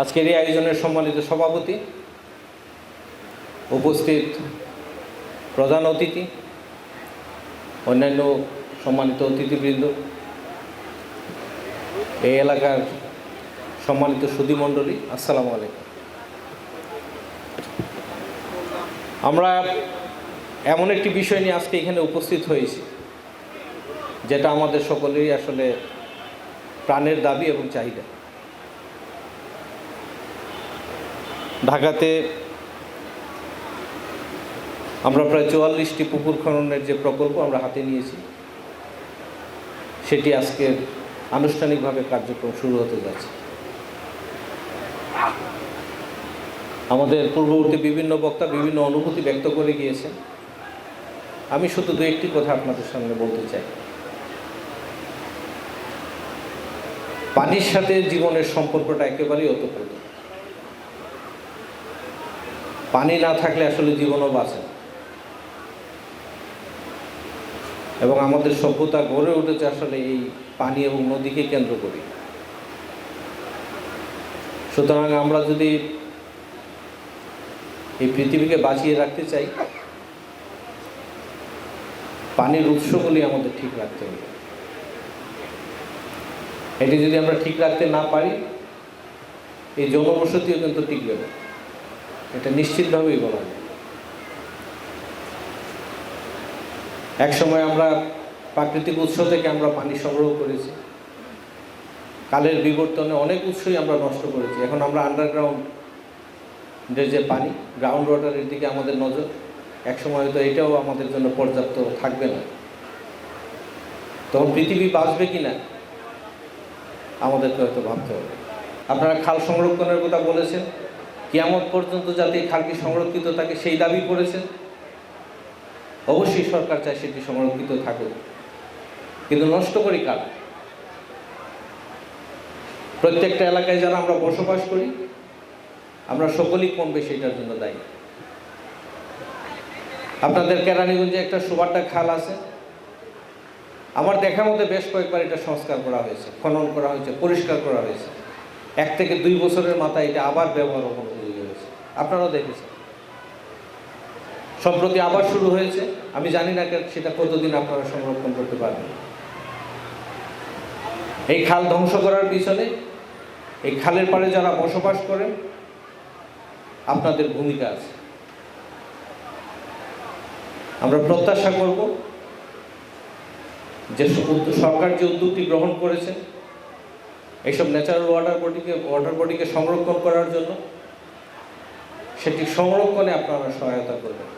আজকের এই আয়োজনের সম্মানিত সভাপতি, উপস্থিত প্রধান অতিথি, অন্যান্য সম্মানিত অতিথিবৃন্দ, এই এলাকার সম্মানিত সুধীমণ্ডলী আসসালামু আলাইকুম। আমরা এমন একটি বিষয় নিয়ে আজকে এখানে উপস্থিত হয়েছি, যেটা আমাদের সকলেরই আসলে প্রাণের দাবি এবং চাহিদা। ঢাকাতে আমরা প্রায় চুয়াল্লিশটি পুকুর খননের যে প্রকল্প আমরা হাতে নিয়েছি, সেটি আজকে আনুষ্ঠানিকভাবে কার্যক্রম শুরু হতে যাচ্ছে। আমাদের পূর্ববর্তী বিভিন্ন বক্তা বিভিন্ন অনুভূতি ব্যক্ত করে গিয়েছেন। আমি শুধু দু একটি কথা আপনাদের সামনে বলতে চাই। পানির সাথে জীবনের সম্পর্কটা একেবারেই ওতপ্রোত পানি না থাকলে আসলে জীবনও বাঁচে এবং আমাদের সভ্যতা গড়ে উঠেছে আসলে এই পানি এবং নদীকে কেন্দ্র করি। সুতরাং আমরা যদি এই পৃথিবীকে বাঁচিয়ে রাখতে চাই, পানির উৎসগুলি আমাদের ঠিক রাখতে হবে। এটি যদি আমরা ঠিক রাখতে না পারি, এই জনবসতিও কিন্তু টিকবে না। এটা নিশ্চিতভাবেই বলা যায়। এক সময় আমরা প্রাকৃতিক উৎস থেকে আমরা পানি সংগ্রহ করেছি। কালের বিবর্তনে অনেক উৎসই আমরা নষ্ট করেছি। এখন আমরা আন্ডারগ্রাউন্ডের যে পানি গ্রাউন্ড ওয়াটারের দিকে আমাদের নজর এক সময় হয়তো এটাও আমাদের জন্য পর্যাপ্ত থাকবে না। তখন পৃথিবী বাঁচবে কি না আমাদেরকে হয়তো ভাবতে হবে। আপনারা খাল সংরক্ষণের কথা বলেছেন। কিয়ামত পর্যন্ত যাতে খালটি সংরক্ষিত থাকে, সেই দাবি করেছেন। অবশ্যই সরকার চায় সেটি সংরক্ষিত থাকুক। কিন্তু নষ্ট করি কার? প্রত্যেকটা এলাকায় যারা আমরা বসবাস করি, আমরা সকলেই কম বেশি এটার জন্য দায়ী। আপনাদের কেরানীগঞ্জে একটা সুবারটা খাল আছে। আমার দেখার মধ্যে বেশ কয়েকবার এটা সংস্কার করা হয়েছে, খনন করা হয়েছে, পরিষ্কার করা হয়েছে। এক থেকে দুই বছরের মাথায় এটা আবার ব্যবহার উপযোগী হয়েছে আপনারাও দেখেছেন। সম্প্রতি আবার শুরু হয়েছে। আমি জানি না সেটা কতদিন আপনারা সংরক্ষণ করতে পারবেন। এই খাল ধ্বংস করার পিছনে এই খালের পাড়ে যারা বসবাস করেন, আপনাদের ভূমিকা আছে। আমরা প্রত্যাশা করব যে সরকার যে উদ্যোগটি গ্রহণ করেছে, এইসব ন্যাচারাল ওয়াটার বডিকে ওয়াটার বডিকে সংরক্ষণ করার জন্য সেটি সংরক্ষণে আপনারা সহায়তা করবেন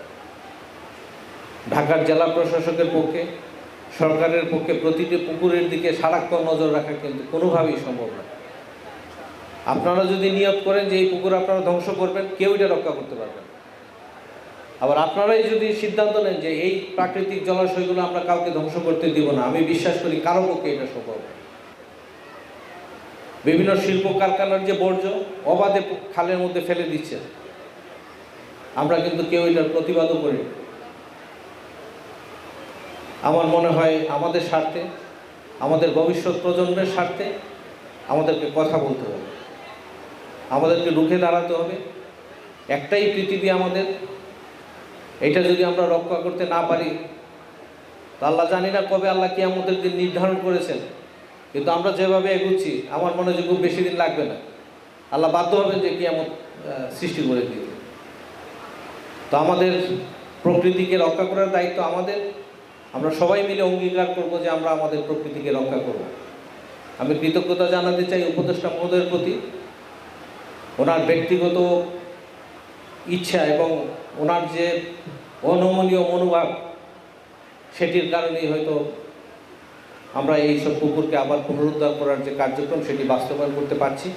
ঢাকার জেলা প্রশাসকের পক্ষে, সরকারের পক্ষে প্রতিটি পুকুরের দিকে সারাক্ষণ নজর রাখা কিন্তু কোনোভাবেই সম্ভব না আপনারা যদি নিয়োগ করেন যে এই পুকুর আপনারা ধ্বংস করবেন, কেউ এটা রক্ষা করতে পারবেন। আবার আপনারাই যদি সিদ্ধান্ত নেন যে এই প্রাকৃতিক জলাশয়গুলো আমরা কাউকে ধ্বংস করতে দিব না, আমি বিশ্বাস করি কারও পক্ষে এটা সম্ভব বিভিন্ন শিল্প কারখানার যে বর্জ্য, অবাধে খালের মধ্যে ফেলে দিচ্ছে। আমরা কিন্তু কেউ এটার প্রতিবাদও করি। আমার মনে হয় আমাদের স্বার্থে, আমাদের ভবিষ্যৎ প্রজন্মের স্বার্থে আমাদেরকে কথা বলতে হবে। আমাদেরকে রুখে দাঁড়াতে হবে। একটাই পৃথিবী আমাদের এটা যদি আমরা রক্ষা করতে না পারি, তো আল্লাহ জানি না কবে আল্লাহ কি আমাদের দিন নির্ধারণ করেছেন। কিন্তু আমরা যেভাবে এগুচ্ছি, আমার মনে হয় খুব বেশি দিন লাগবে না। আল্লাহ বাধ্য হবেন যে কি এমন সৃষ্টি করে দিতে। তো আমাদের প্রকৃতিকে রক্ষা করার দায়িত্ব আমাদের। আমরা সবাই মিলে অঙ্গীকার করব যে আমরা আমাদের প্রকৃতিকে রক্ষা করব। আমি কৃতজ্ঞতা জানাতে চাই উপদেষ্টা মহোদয়ের প্রতি। ওনার ব্যক্তিগত ইচ্ছা এবং ওনার যে অনমনীয় মনোভাব, সেটির কারণেই হয়তো আমরা এইসব কুকুরকে আবার পুনরুদ্ধার করার যে কার্যক্রম, সেটি বাস্তবায়ন করতে পারছি।